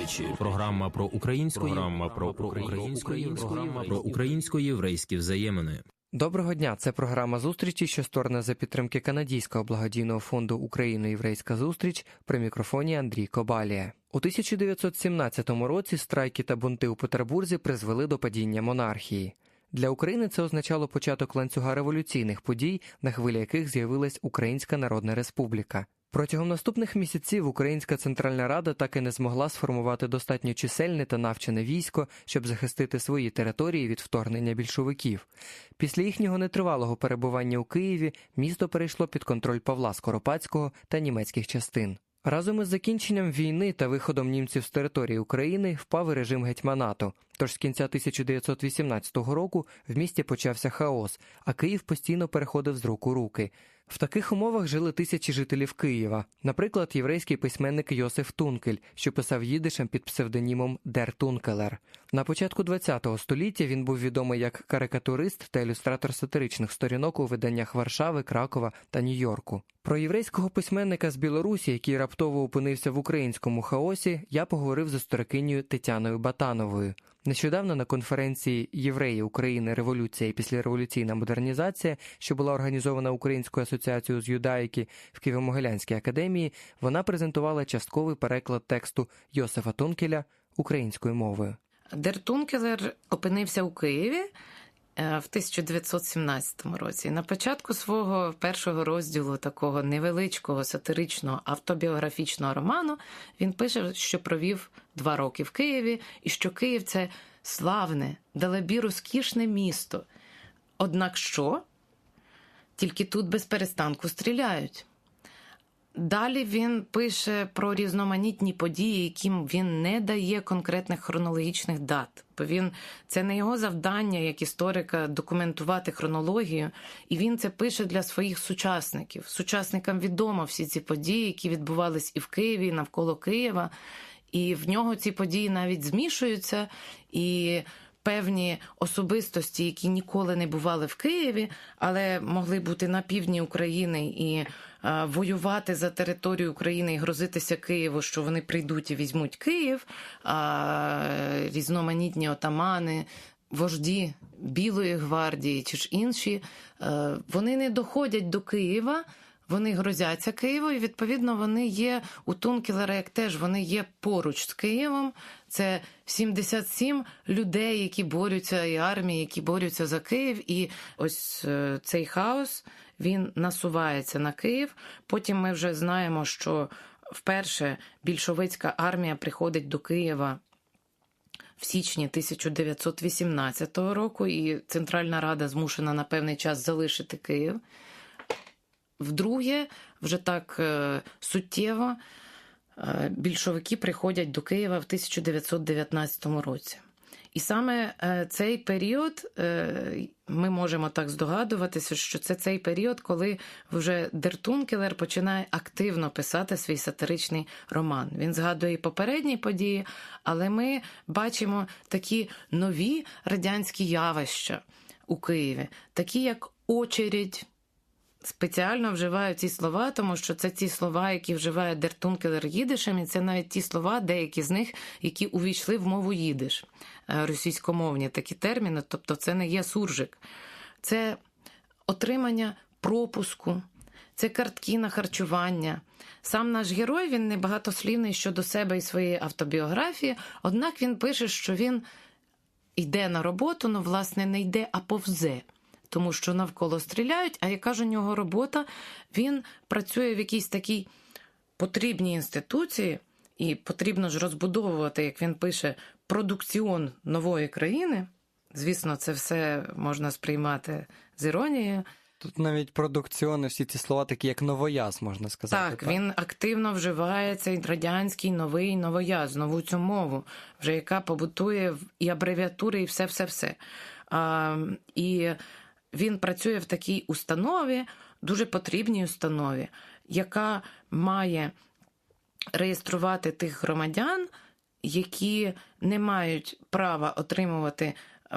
зустрічі. Програма про українську програма про, про українську програма про українсько-єврейські взаємини. Доброго дня. Це програма зустрічі, що створена за підтримки Канадійського благодійного фонду Україно-Єврейська зустріч при мікрофоні Андрій Кобалія. У 1917 році страйки та бунти у Петербурзі призвели до падіння монархії. Для України це означало початок ланцюга революційних подій, на хвилі яких з'явилась Українська Народна Республіка. Протягом наступних місяців Українська Центральна Рада так і не змогла сформувати достатньо чисельне та навчене військо, щоб захистити свої території від вторгнення більшовиків. Після їхнього нетривалого перебування у Києві місто перейшло під контроль Павла Скоропадського та німецьких частин. Разом із закінченням війни та виходом німців з території України впав режим гетьманату. Тож з кінця 1918 року в місті почався хаос, а Київ постійно переходив з рук у руки. В таких умовах жили тисячі жителів Києва. Наприклад, єврейський письменник Йосиф Тункель, що писав їдишем під псевдонімом Дер Тункелер. На початку ХХ століття він був відомий як карикатурист та ілюстратор сатиричних сторінок у виданнях Варшави, Кракова та Нью-Йорку. Про єврейського письменника з Білорусі, який раптово опинився в українському хаосі, я поговорив з історикинею Тетяною Батановою. Нещодавно на конференції Євреї України Революція і післяреволюційна модернізація, що була організована Українською асоціацією з юдаїки в Києво-Могилянській академії, вона презентувала частковий переклад тексту Йосифа Тункеля українською мовою. Дер Тункелер опинився у Києві в 1917 році. На початку свого першого розділу такого невеличкого сатиричного автобіографічного роману він пише, що провів два роки в Києві, і що Київ це славне, далебі розкішне місто. Однак що? Тільки тут без перестанку стріляють. Далі він пише про різноманітні події, яким він не дає конкретних хронологічних дат. Бо він це не його завдання як історика документувати хронологію, і він це пише для своїх сучасників. Сучасникам відомо всі ці події, які відбувались і в Києві, і навколо Києва. І в нього ці події навіть змішуються. і Певні особистості, які ніколи не бували в Києві, але могли бути на півдні України і а, воювати за територію України і грозитися Києву, що вони прийдуть і візьмуть Київ, різноманітні отамани, вожді Білої гвардії чи ж інші, вони не доходять до Києва. Вони грозяться Києву, і відповідно вони є у Тункелера, як теж вони є поруч з Києвом. Це 77 людей, які борються, і армії, які борються за Київ. І ось цей хаос він насувається на Київ. Потім ми вже знаємо, що вперше більшовицька армія приходить до Києва. В січні 1918 року, і Центральна Рада змушена на певний час залишити Київ. Вдруге, вже так е, суттєво е, більшовики приходять до Києва в 1919 році. І саме е, цей період ми можемо так здогадуватися, що це цей період, коли вже Дертункелер починає активно писати свій сатиричний роман. Він згадує і попередні події, але ми бачимо такі нові радянські явища у Києві, такі як очередь. Спеціально вживаю ці слова, тому що це ті слова, які вживає Дертункелер їдишем, і це навіть ті слова, деякі з них, які увійшли в мову їдиш, російськомовні такі терміни, тобто це не є суржик, це отримання пропуску, це картки на харчування. Сам наш герой він не багатослівний щодо себе і своєї автобіографії, однак він пише, що він йде на роботу, ну, власне, не йде, а повзе тому що навколо стріляють. А яка ж у нього робота? Він працює в якійсь такій потрібній інституції, і потрібно ж розбудовувати, як він пише, продукціон нової країни. Звісно, це все можна сприймати з іронією. Тут навіть продукціони, всі ці слова, такі як новояз, можна сказати. Так, так, він активно вживає цей радянський новий новояз, нову цю мову, вже яка побутує і абревіатури, і все-все-все. А, І він працює в такій установі, дуже потрібній установі, яка має реєструвати тих громадян, які не мають права отримувати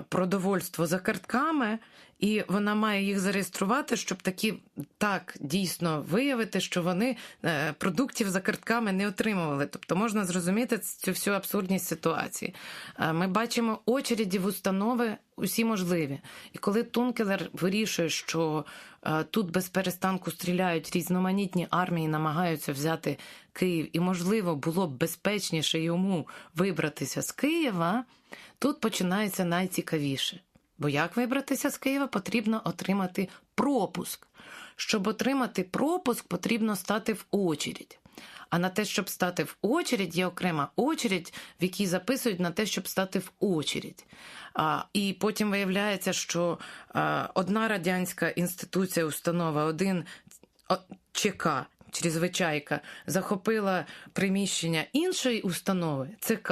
продовольство за картками і вона має їх зареєструвати, щоб такі так дійсно виявити, що вони е, продуктів за картками не отримували. Тобто можна зрозуміти цю всю абсурдність ситуації. Е, Ми бачимо очереді в установи усі можливі. І коли Тункелер вирішує, що е, тут без перестанку стріляють різноманітні армії, намагаються взяти Київ, і можливо було б безпечніше йому вибратися з Києва, тут починається найцікавіше. Бо як вибратися з Києва, потрібно отримати пропуск. Щоб отримати пропуск, потрібно стати в очередь. А на те, щоб стати в очередь, є окрема очередь, в якій записують на те, щоб стати в очередь. А, і потім виявляється, що а, одна радянська інституція, установа, один ЧК, чрезвичайка, захопила приміщення іншої установи, ЦК,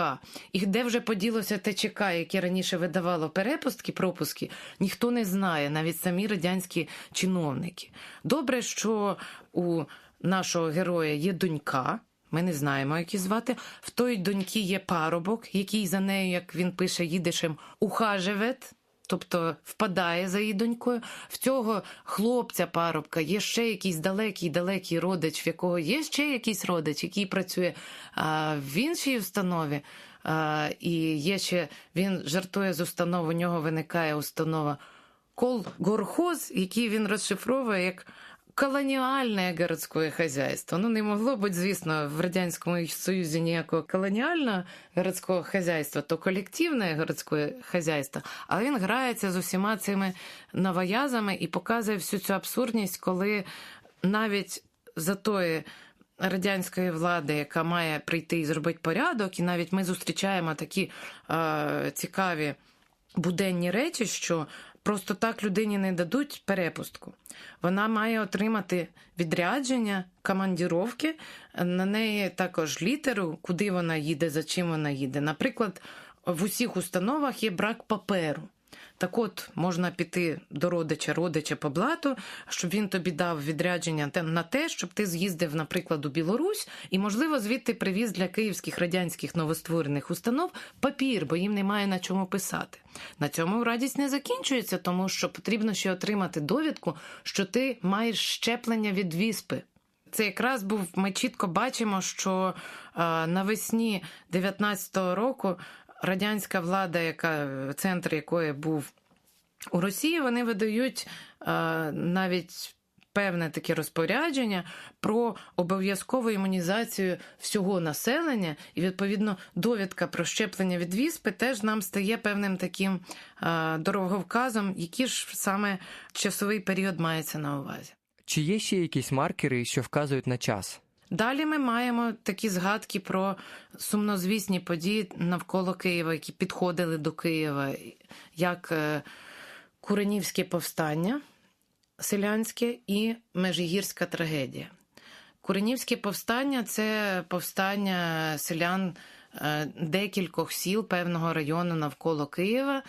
і де вже поділося те ЧК, яке раніше видавало перепустки, пропуски, ніхто не знає, навіть самі радянські чиновники. Добре, що у нашого героя є донька. Ми не знаємо, як її звати. В той доньки є парубок, який за нею, як він пише їдишем, ухажевет, тобто впадає за її донькою. В цього хлопця парубка є ще якийсь далекий далекий родич, в якого є ще якийсь родич, який працює а, в іншій установі. А, і є ще він жартує з установ, у нього виникає установа Колгорхоз, який він розшифровує як колоніальне городське хазяйство. Ну, не могло бути, звісно, в Радянському Союзі ніякого колоніального городського хазяйства, то колективне городське хазяйство. Але він грається з усіма цими новоязами і показує всю цю абсурдність, коли навіть за тої радянської влади, яка має прийти і зробити порядок, і навіть ми зустрічаємо такі е, цікаві буденні речі, що просто так людині не дадуть перепустку. Вона має отримати відрядження, командіровки, на неї також літеру, куди вона їде, за чим вона їде. Наприклад, в усіх установах є брак паперу. Так от можна піти до родича, родича по блату, щоб він тобі дав відрядження на те, щоб ти з'їздив, наприклад, у Білорусь, і, можливо, звідти привіз для київських радянських новостворених установ папір, бо їм немає на чому писати. На цьому радість не закінчується, тому що потрібно ще отримати довідку, що ти маєш щеплення від віспи. Це якраз був. Ми чітко бачимо, що навесні 19-го року радянська влада, яка центр якої був у Росії, вони видають а, навіть певне таке розпорядження про обов'язкову імунізацію всього населення, і відповідно довідка про щеплення від віспи теж нам стає певним таким а, дороговказом, який ж саме часовий період мається на увазі. Чи є ще якісь маркери, що вказують на час? Далі ми маємо такі згадки про сумнозвісні події навколо Києва, які підходили до Києва, як Куренівське повстання селянське і Межигірська трагедія. Куренівське повстання це повстання селян декількох сіл певного району навколо Києва,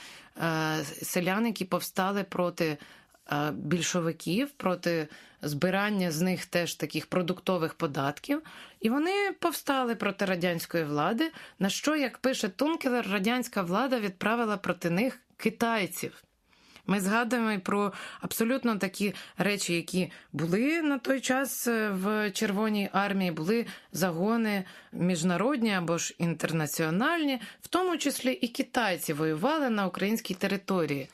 селян, які повстали проти більшовиків, проти збирання з них теж таких продуктових податків, і вони повстали проти радянської влади. На що, як пише Тункелер, радянська влада відправила проти них китайців. Ми згадуємо про абсолютно такі речі, які були на той час в Червоній армії, були загони міжнародні або ж інтернаціональні, в тому числі і китайці воювали на українській території.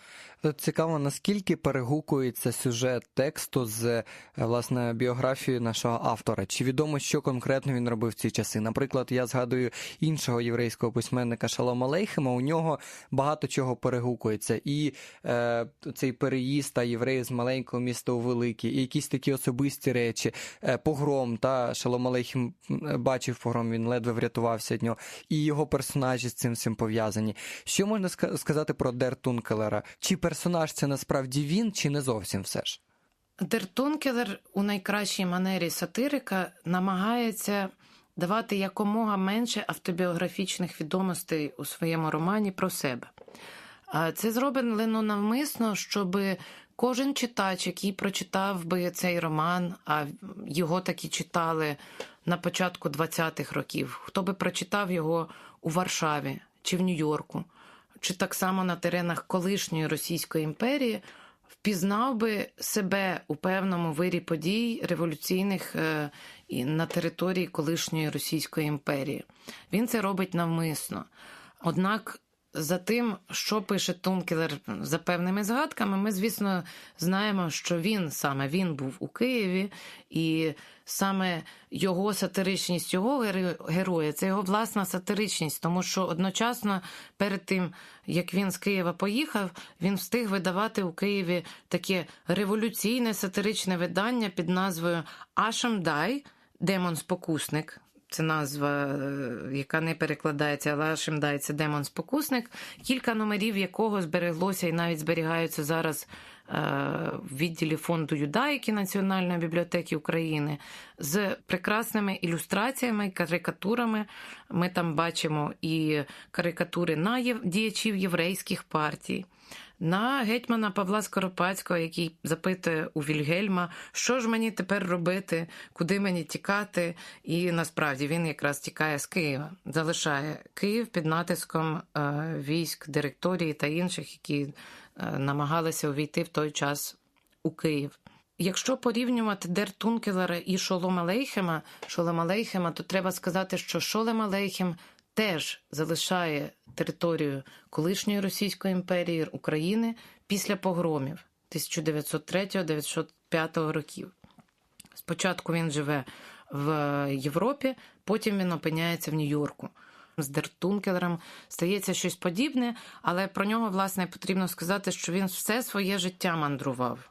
Цікаво, наскільки перегукується сюжет тексту з власне біографією нашого автора. Чи відомо, що конкретно він робив в ці часи? Наприклад, я згадую іншого єврейського письменника Шалома Лейхема. У нього багато чого перегукується, і е, цей переїзд та євреї з маленького міста у велике, і якісь такі особисті речі, е, погром та Шалом Алейхем бачив погром, він ледве врятувався від нього, і його персонажі з цим всім пов'язані. Що можна сказати про Дер Тункелера? Чи персонаж це насправді він, чи не зовсім все ж? Дертункелер у найкращій манері сатирика намагається давати якомога менше автобіографічних відомостей у своєму романі про себе. Це зроблено навмисно, щоб кожен читач, який прочитав би цей роман, а його таки читали на початку 20-х років, хто би прочитав його у Варшаві чи в Нью-Йорку чи так само на теренах колишньої Російської імперії впізнав би себе у певному вирі подій революційних е, і на території колишньої Російської імперії. Він це робить навмисно. Однак за тим, що пише Тункелер за певними згадками, ми, звісно, знаємо, що він саме він був у Києві, і саме його сатиричність, його геро- героя це його власна сатиричність, тому що одночасно перед тим, як він з Києва поїхав, він встиг видавати у Києві таке революційне сатиричне видання під назвою Ашамдай, демон-спокусник. Це назва, е, яка не перекладається, але Ашимдай це демон спокусник, кілька номерів якого збереглося і навіть зберігаються зараз е, в відділі фонду Юдаїки Національної бібліотеки України з прекрасними ілюстраціями, карикатурами. Ми там бачимо і карикатури на діячів єврейських партій. На гетьмана Павла Скоропадського, який запитує у Вільгельма, що ж мені тепер робити, куди мені тікати. І насправді він якраз тікає з Києва, залишає Київ під натиском е, військ, директорії та інших, які е, намагалися увійти в той час у Київ. Якщо порівнювати Дер Тункелера і Шолома Лейхема, Шолома Лейхема, то треба сказати, що Шолема Лейхем теж залишає територію колишньої Російської імперії України після погромів 1903-1905 років. Спочатку він живе в Європі, потім він опиняється в Нью-Йорку. З Дертункелером стається щось подібне, але про нього, власне, потрібно сказати, що він все своє життя мандрував.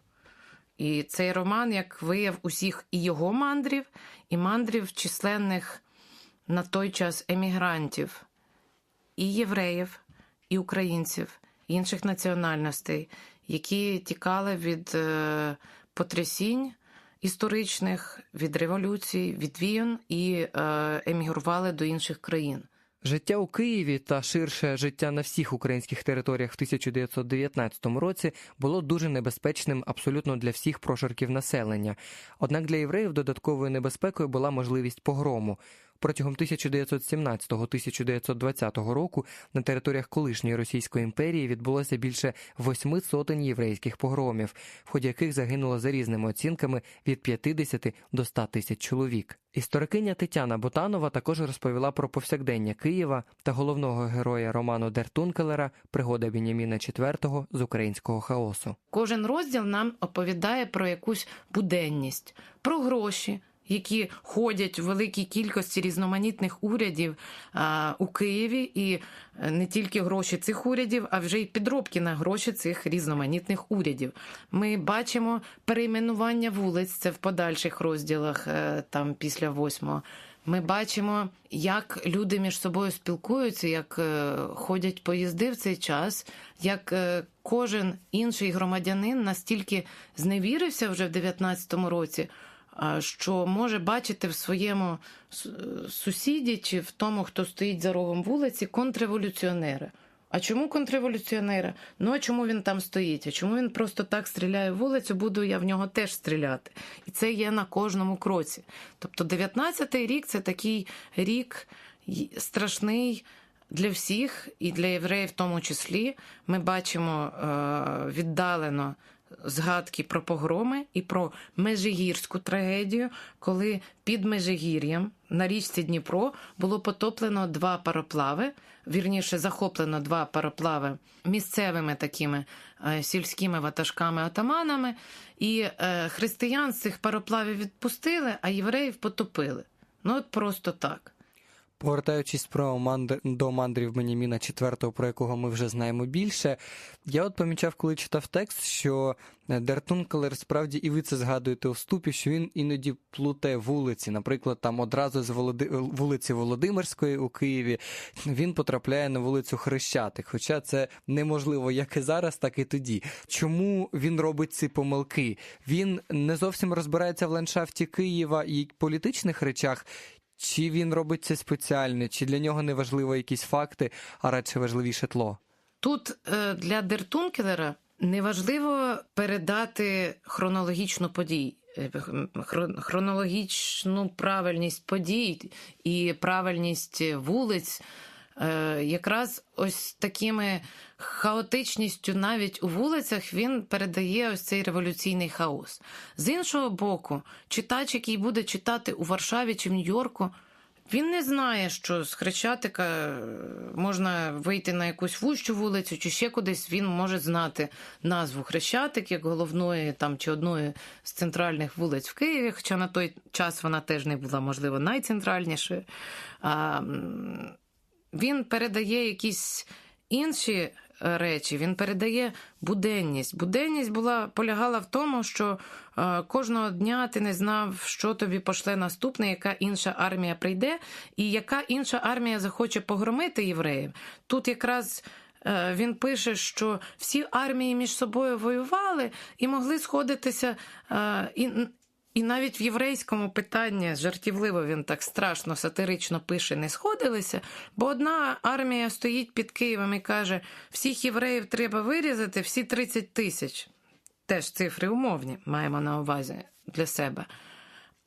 І цей роман, як вияв усіх і його мандрів, і мандрів численних на той час емігрантів, і євреїв, і українців, і інших національностей, які тікали від е, потрясінь історичних, від революцій, від війн і е, емігрували до інших країн. Життя у Києві та ширше життя на всіх українських територіях в 1919 році було дуже небезпечним абсолютно для всіх прошарків населення. Однак для євреїв додатковою небезпекою була можливість погрому. Протягом 1917-1920 року на територіях колишньої Російської імперії відбулося більше восьми сотень єврейських погромів, в ході яких загинуло за різними оцінками від 50 до 100 тисяч чоловік. Історикиня Тетяна Ботанова також розповіла про повсякдення Києва та головного героя роману Дертункелера Пригода Беняміна IV з українського хаосу. Кожен розділ нам оповідає про якусь буденність, про гроші, які ходять у великій кількості різноманітних урядів у Києві, і е, не тільки гроші цих урядів, а вже й підробки на гроші цих різноманітних урядів. Ми бачимо перейменування вулиць, це в подальших розділах, е, там після восьмого. Ми бачимо, як люди між собою спілкуються, як е, ходять поїзди в цей час, як кожен інший громадянин настільки зневірився вже в 19-му році, що може бачити в своєму сусіді чи в тому, хто стоїть за рогом вулиці, контрреволюціонера. А чому контрреволюціонера? Ну а чому він там стоїть? А чому він просто так стріляє вулицю? Буду я в нього теж стріляти. І це є на кожному кроці. Тобто 19-й рік це такий рік страшний для всіх, і для євреїв в тому числі. Ми бачимо е, віддалено згадки про погроми і про Межигірську трагедію, коли під Межигір'ям на річці Дніпро було потоплено два пароплави, вірніше захоплено два пароплави місцевими такими е, сільськими ватажками-отаманами, і е, християн з цих пароплавів відпустили, а євреїв потопили. Ну от просто так. Повертаючись про мандр... до мандрів Беняміна IV, про якого ми вже знаємо більше, я от помічав, коли читав текст, що Дертункелер справді і ви це згадуєте у вступі, що він іноді плуте вулиці. Наприклад, там одразу з Володи... вулиці Володимирської у Києві він потрапляє на вулицю Хрещатик. Хоча це неможливо як і зараз, так і тоді. Чому він робить ці помилки? Він не зовсім розбирається в ландшафті Києва і політичних речах. Чи він робить це спеціально, чи для нього не важливо якісь факти, а радше важливіше тло? Тут е, для Дертункелера неважливо передати хронологічну подій, е, хронологічну правильність подій і правильність вулиць. Е, якраз ось такими хаотичністю навіть у вулицях він передає ось цей революційний хаос. З іншого боку, читач, який буде читати у Варшаві чи в Нью-Йорку, він не знає, що з Хрещатика е, можна вийти на якусь вущу вулицю чи ще кудись. Він може знати назву Хрещатик як головної там чи одної з центральних вулиць в Києві, хоча на той час вона теж не була, можливо, найцентральнішою. Він передає якісь інші е, речі, він передає буденність. Буденність була полягала в тому, що е, кожного дня ти не знав, що тобі пошле наступне, яка інша армія прийде, і яка інша армія захоче погромити євреїв. Тут якраз. е, Він пише, що всі армії між собою воювали і могли сходитися. е, І, і навіть в єврейському питанні жартівливо він так страшно сатирично пише, не сходилися, бо одна армія стоїть під Києвом і каже: всіх євреїв треба вирізати, всі 30 тисяч. Теж цифри умовні, маємо на увазі для себе.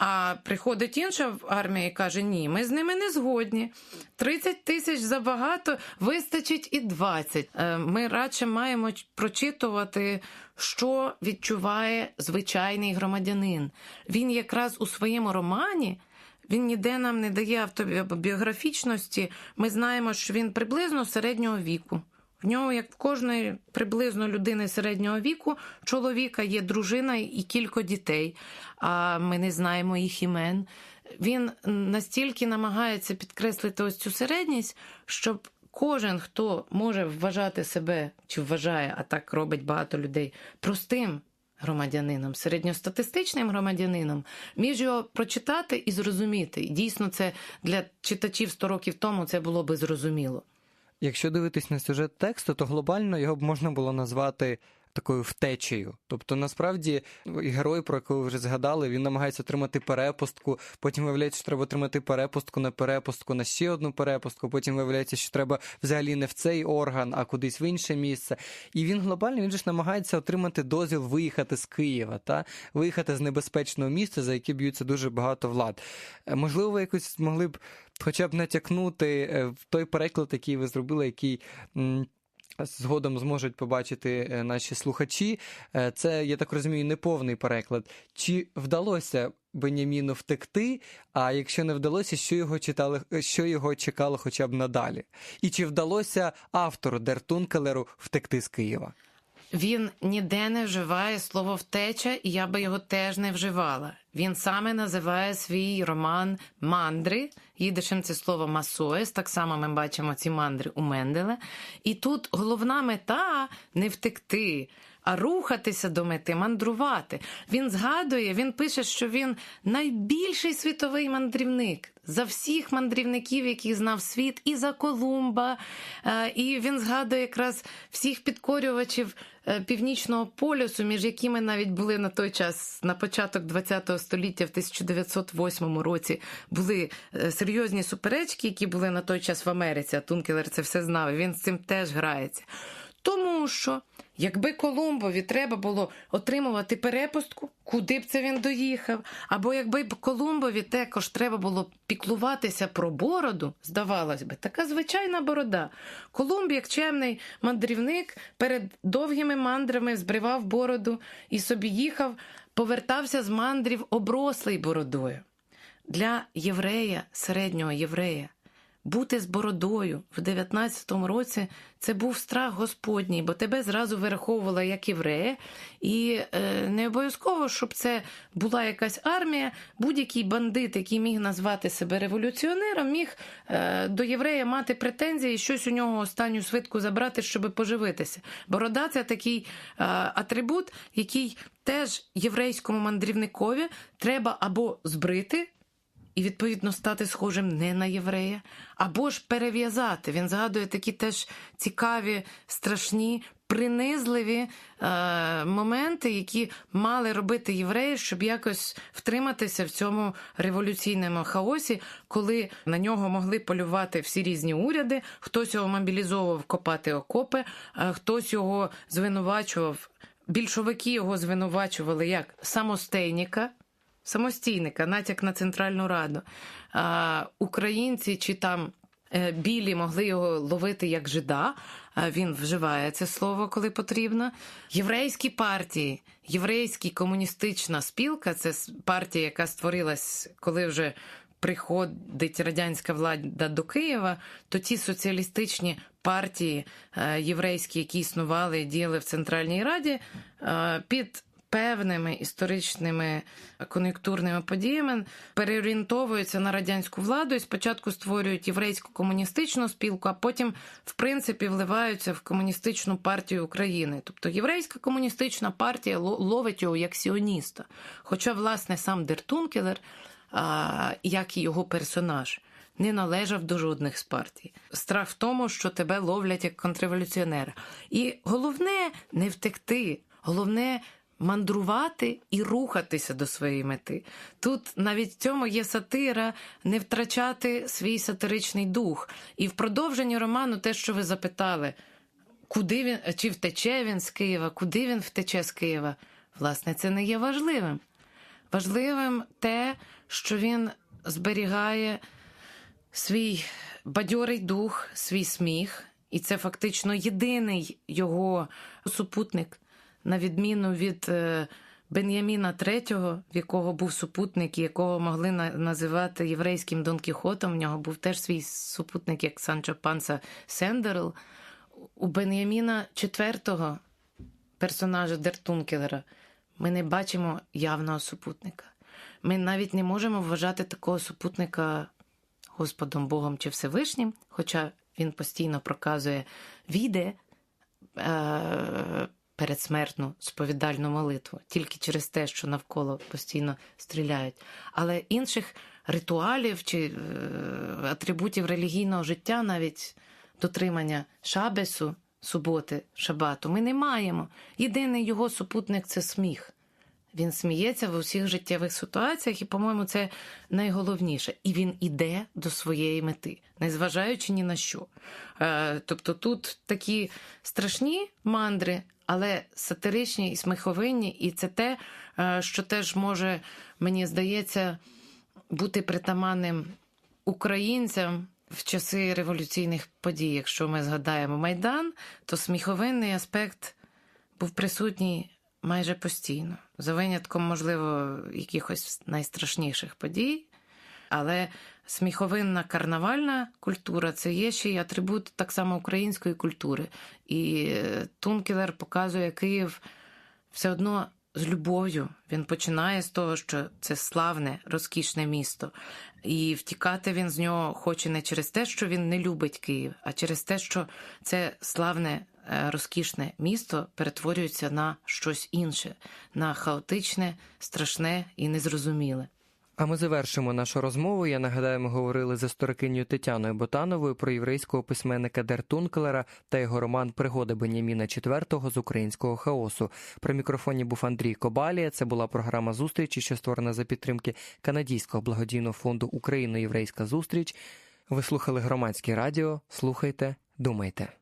А приходить інша армія і каже: ні, ми з ними не згодні. 30 тисяч забагато, вистачить і 20. Е, Ми радше маємо прочитувати, що відчуває звичайний громадянин. Він якраз у своєму романі. Він ніде нам не дає автобіографічності. Ми знаємо, що він приблизно середнього віку. В нього, як в кожної приблизно людини середнього віку, чоловіка є дружина і кілька дітей, а ми не знаємо їх імен. Він настільки намагається підкреслити ось цю середність, щоб кожен, хто може вважати себе чи вважає, а так робить багато людей, простим громадянином, середньостатистичним громадянином, міг його прочитати і зрозуміти. Дійсно, це для читачів 100 років тому це було би зрозуміло. Якщо дивитись на сюжет тексту, то глобально його б можна було назвати такою втечею. Тобто, насправді, герой, про якого ви вже згадали, він намагається отримати перепустку. Потім виявляється, що треба отримати перепустку на перепустку на ще одну перепустку. Потім виявляється, що треба взагалі не в цей орган, а кудись в інше місце. І він глобально він ж намагається отримати дозвіл виїхати з Києва, та виїхати з небезпечного місця, за яке б'ються дуже багато влад. Е, Можливо, ви якось могли б. Хоча б натякнути е, в той переклад, який ви зробили, який згодом зможуть побачити е, наші слухачі. Е, Це, я так розумію, неповний переклад. Чи вдалося Беняміну втекти? А якщо не вдалося, що його читали, що його чекало хоча б надалі? І чи вдалося автору Дертункелеру втекти з Києва? Він ніде не вживає слово втеча, і я би його теж не вживала. Він саме називає свій роман мандри. Їдишем це слово масоес. Так само ми бачимо ці мандри у Менделе. І тут головна мета не втекти. А рухатися до мети, мандрувати. Він згадує, він пише, що він найбільший світовий мандрівник за всіх мандрівників, яких знав світ, і за Колумба. Е, І він згадує якраз всіх підкорювачів е, північного полюсу, між якими навіть були на той час, на початок ХХ століття, в 1908 році, були е, серйозні суперечки, які були на той час в Америці. А Тункелер це все знав. Він з цим теж грається. Тому що, якби Колумбові треба було отримувати перепустку, куди б це він доїхав, або якби б Колумбові також треба було піклуватися про бороду, здавалось би, така звичайна борода. Колумб, як чемний мандрівник, перед довгими мандрами збривав бороду і собі їхав, повертався з мандрів оброслий бородою. Для єврея, середнього єврея, бути з бородою в 19-му році це був страх Господній, бо тебе зразу вираховували як єврея, і е, не обов'язково, щоб це була якась армія. Будь-який бандит, який міг назвати себе революціонером, міг е, до єврея мати претензії, щось у нього останню свитку забрати, щоб поживитися. Борода це такий е, атрибут, який теж єврейському мандрівникові треба або збрити і, відповідно, стати схожим не на єврея, або ж перев'язати. Він згадує такі теж цікаві, страшні, принизливі е, моменти, які мали робити євреї, щоб якось втриматися в цьому революційному хаосі, коли на нього могли полювати всі різні уряди, хтось його мобілізовував копати окопи, а хтось його звинувачував. Більшовики його звинувачували як самостейника, самостійника, натяк на Центральну Раду. А, Українці чи там Е, Білі могли його ловити як жида. Він вживає це слово, коли потрібно. Єврейські партії, єврейська комуністична спілка це партія, яка створилась, коли вже приходить радянська влада до Києва, то ті соціалістичні партії е, єврейські, які існували діяли в Центральній Раді, е, під певними історичними кон'юнктурними подіями переорієнтовуються на радянську владу і спочатку створюють єврейську комуністичну спілку, а потім, в принципі, вливаються в комуністичну партію України. Тобто єврейська комуністична партія ловить його як сіоніста. Хоча, власне, сам Дертункелер, як і його персонаж, не належав до жодних з партій. Страх в тому, що тебе ловлять як контрреволюціонера. І головне не втекти, головне мандрувати і рухатися до своєї мети. Тут навіть в цьому є сатира не втрачати свій сатиричний дух. І в продовженні роману, те, що ви запитали, куди він чи втече він з Києва, куди він втече з Києва, власне, це не є важливим. Важливим те, що він зберігає свій бадьорий дух, свій сміх, і це фактично єдиний його супутник, на відміну від е, Бен'яміна III, в якого був супутник, і якого могли називати єврейським Дон Кіхотом. В нього був теж свій супутник, як Санчо Панса Сендерл. У Бен'яміна IV, персонажа Дертункелера, ми не бачимо явного супутника. Ми навіть не можемо вважати такого супутника Господом Богом чи Всевишнім, хоча він постійно проказує віде е, передсмертну сповідальну молитву, тільки через те, що навколо постійно стріляють. Але інших ритуалів чи е, атрибутів релігійного життя, навіть дотримання шабесу, суботи, шабату, ми не маємо. Єдиний його супутник це сміх. Він сміється в усіх життєвих ситуаціях, і, по-моєму, це найголовніше. І він іде до своєї мети, незважаючи ні на що. Е, тобто тут такі страшні мандри, але сатиричні і сміховинні, і це те, е, що теж може, мені здається, бути притаманним українцям в часи революційних подій. Якщо ми згадаємо Майдан, то сміховинний аспект був присутній майже постійно, за винятком, можливо, якихось найстрашніших подій. Але сміховинна карнавальна культура це є ще й атрибут так само української культури. І е, Тункелер показує Київ все одно з любов'ю. Він починає з того, що це славне, розкішне місто. І втікати він з нього хоче не через те, що він не любить Київ, а через те, що це славне, е, розкішне місто перетворюється на щось інше, на хаотичне, страшне і незрозуміле. А ми завершимо нашу розмову. Я нагадаю, ми говорили з історикиню Тетяною Ботановою про єврейського письменника Дертунклера та його роман Пригоди Беняміна IV з українського хаосу. При мікрофоні був Андрій Кобалія. Це була програма зустрічі, що створена за підтримки канадського благодійного фонду Україно-Єврейська зустріч. Ви слухали громадське радіо. Слухайте, думайте.